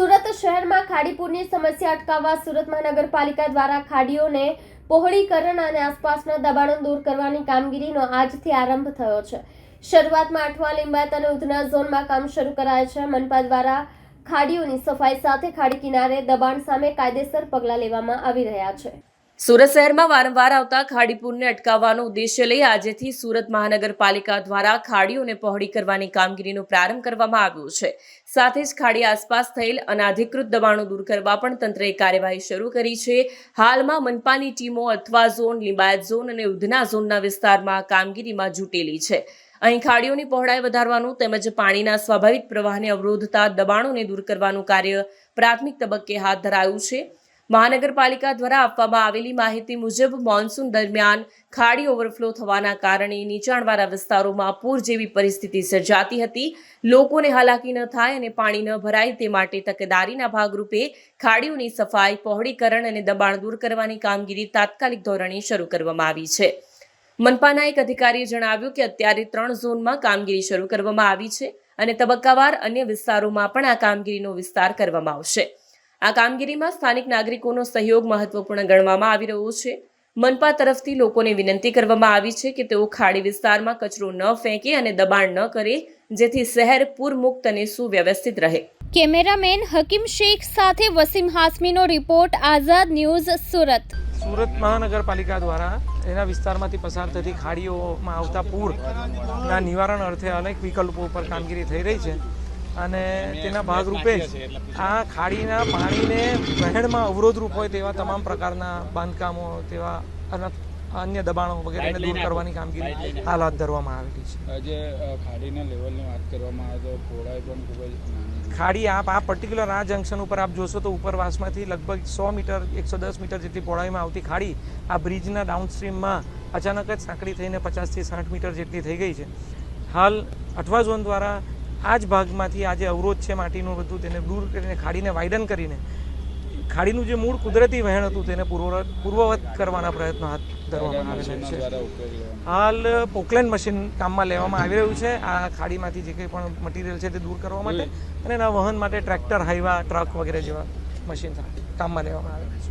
સુરત શહેરમાં ખાડીપુરની સમસ્યા અટકાવવા સુરત મહાનગરપાલિકા દ્વારા ખાડીઓને પહોળીકરણ અને આસપાસના દબાણો દૂર કરવાની કામગીરીનો આજથી આરંભ થયો છે. શરૂઆતમાં અઠવા લિંબાયત અને ઉધના ઝોનમાં કામ શરૂ કરાય છે. મનપા દ્વારા ખાડીઓની સફાઈ સાથે ખાડી કિનારે દબાણ સામે કાયદેસર પગલાં લેવામાં આવી રહ્યા છે. સુરત શહેરમાં વારંવાર આવતા ખાડીપુરને અટકાવવાનો ઉદ્દેશ્ય લઈ આજેથી સુરત મહાનગરપાલિકા દ્વારા ખાડીઓને પહોળી કરવાની કામગીરીનો પ્રારંભ કરવામાં આવ્યો છે. સાથે જ ખાડી આસપાસ થયેલ અનાધિકૃત દબાણો દૂર કરવા પણ તંત્રએ કાર્યવાહી શરૂ કરી છે. હાલમાં મનપાની ટીમો અથવા ઝોન, લિંબાયત ઝોન અને ઉધના ઝોનના વિસ્તારમાં કામગીરીમાં જૂટેલી છે. અહીં ખાડીઓની પહોળાઈ વધારવાનું તેમજ પાણીના સ્વાભાવિક પ્રવાહને અવરોધતા દબાણોને દૂર કરવાનું કાર્ય પ્રાથમિક તબક્કે હાથ ધરાયું છે. મહાનગરપાલિકા દ્વારા આપવામાં આવેલી માહિતી મુજબ મોન્સૂન દરમિયાન ખાડી ઓવરફ્લો થવાના કારણે નીચાણવાળા વિસ્તારોમાં પૂર જેવી પરિસ્થિતિ સર્જાતી હતી. લોકોને હાલાકી ન થાય અને પાણી ન ભરાય તે માટે તકેદારીના ભાગરૂપે ખાડીઓની સફાઈ, પહોળીકરણ અને દબાણ દૂર કરવાની કામગીરી તાત્કાલિક ધોરણે શરૂ કરવામાં આવી છે. મનપાના એક અધિકારીએ જણાવ્યું કે અત્યારે ત્રણ ઝોનમાં કામગીરી શરૂ કરવામાં આવી છે અને તબક્કાવાર અન્ય વિસ્તારોમાં પણ આ કામગીરીનો વિસ્તાર કરવામાં આવશે. આ કામગીરીમાં સ્થાનિક નાગરિકોનો સહયોગ મહત્વપૂર્ણ ગણવામાં આવી રહ્યો છે. મનપા તરફથી લોકોને વિનંતી કરવામાં આવી છે કે તેઓ ખાડી વિસ્તારમાં કચરો ન ફેંકે અને દબાણ ન કરે જેથી શહેર પૂરમુક્ત અને સુવ્યવસ્થિત રહે. કેમેરામેન હકીમ શેખ સાથે વસીમ હાસમીનો રિપોર્ટ આઝાદ ન્યૂઝ સુરત. સુરત મહાનગરપાલિકા દ્વારા એના વિસ્તારમાંથી પસાર થતી ખાડીઓમાં આવતા પૂરના નિવારણ અર્થે અનેક વિકલ્પો ઉપર કામગીરી થઈ રહી છે. અને તેના ભાગરૂપે જ આ ખાડીના પાણીને વહેણમાં અવરોધરૂપ હોય તેવા તમામ પ્રકારના બાંધકામો તેવા અન- અન્ય દબાણો વગેરેને દૂર કરવાની કામગીરી હાલ હાથ ધરવામાં આવેલી છે. આજે ખાડીના લેવલની વાત કરવામાં આવે તો પહોળાઈ પણ ખૂબ જ છે. ખાડી આપ આ પર્ટિક્યુલર આ જંકશન ઉપર આપ જોશો તો ઉપરવાસમાંથી લગભગ સો મીટર એકસો દસ મીટર જેટલી પહોળાઈમાં આવતી ખાડી આ બ્રિજના ડાઉનસ્ટ્રીમમાં અચાનક જ સાંકડી થઈને પચાસથી સાઠ મીટર જેટલી થઈ ગઈ છે. હાલ અઠવા ઝોન દ્વારા આ જ ભાગમાંથી આ જે અવરોધ છે માટીનું બધું તેને દૂર કરીને ખાડીને વાઇડન કરીને ખાડીનું જે મૂળ કુદરતી વહેણ હતું તેને પૂર્વ પૂર્વવત કરવાના પ્રયત્નો હાથ ધરવામાં આવેલા છે. હાલ પોકલેન મશીન કામમાં લેવામાં આવી રહ્યું છે. આ ખાડીમાંથી જે કંઈ પણ મટીરિયલ છે તે દૂર કરવા માટે અને એના વહન માટે ટ્રેક્ટર હાઈવા ટ્રક વગેરે જેવા મશીન કામમાં લેવામાં આવેલા છે.